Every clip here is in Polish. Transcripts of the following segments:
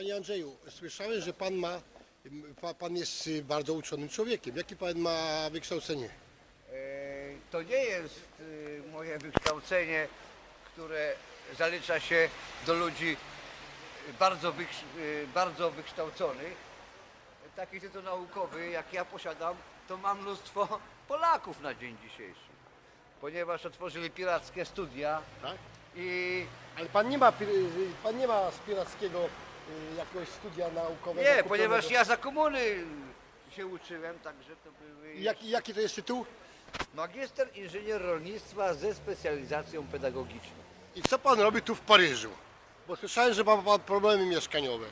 Panie Andrzeju, słyszałem, że pan ma, pa- pan jest y, bardzo uczonym człowiekiem. Jakie pan ma wykształcenie? E, To nie jest y, moje wykształcenie, które zalicza się do ludzi bardzo, wykrz- y, bardzo wykształconych. Taki tytuł naukowy, jak ja posiadam, to mam mnóstwo Polaków na dzień dzisiejszy. Ponieważ otworzyli pirackie studia Tak? i Ale pan nie ma, y, pan nie ma z pirackiego y, jakiegoś studia naukowego? nie, kupionego? ponieważ ja za komuny się uczyłem, także to były Jaki, jaki to jest tytuł? magister inżynier rolnictwa ze specjalizacją pedagogiczną. I co pan robi tu w Paryżu? Bo słyszałem, że ma pan problemy mieszkaniowe. E,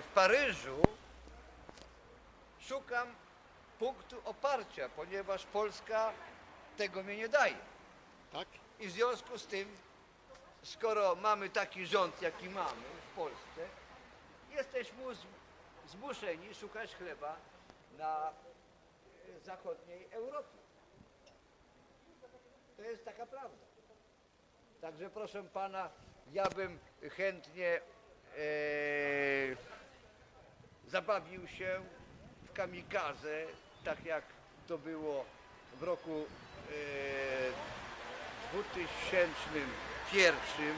w Paryżu szukam punktu oparcia, ponieważ Polska tego mi nie daje. Tak? I w związku z tym, skoro mamy taki rząd, jaki mamy w Polsce, jesteśmy zmuszeni szukać chleba na zachodniej Europie. To jest taka prawda. Także proszę pana, ja bym chętnie e, zabawił się w kamikazę, tak jak to było w roku e, 2001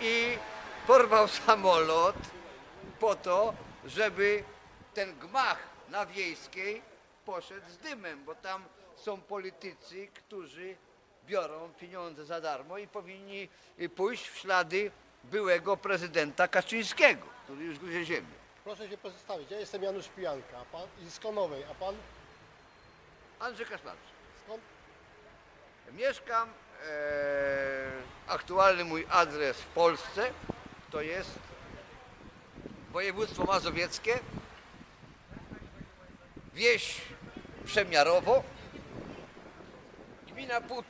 i porwał samolot po to, żeby ten gmach na wiejskiej poszedł z dymem, bo tam są politycy, którzy biorą pieniądze za darmo i powinni y, pójść w ślady byłego prezydenta Kaczyńskiego, który już gryzie ziemię. Proszę się przedstawić. Ja jestem Janusz Pijanka a pan, z Klonowej, a pan Andrzej Kaszmarczyk. skąd? Mieszkam, e, aktualny mój adres w Polsce to jest województwo mazowieckie, wieś Przemiarowo, gmina Put.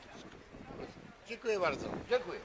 Dziękuję bardzo. Dziękuję.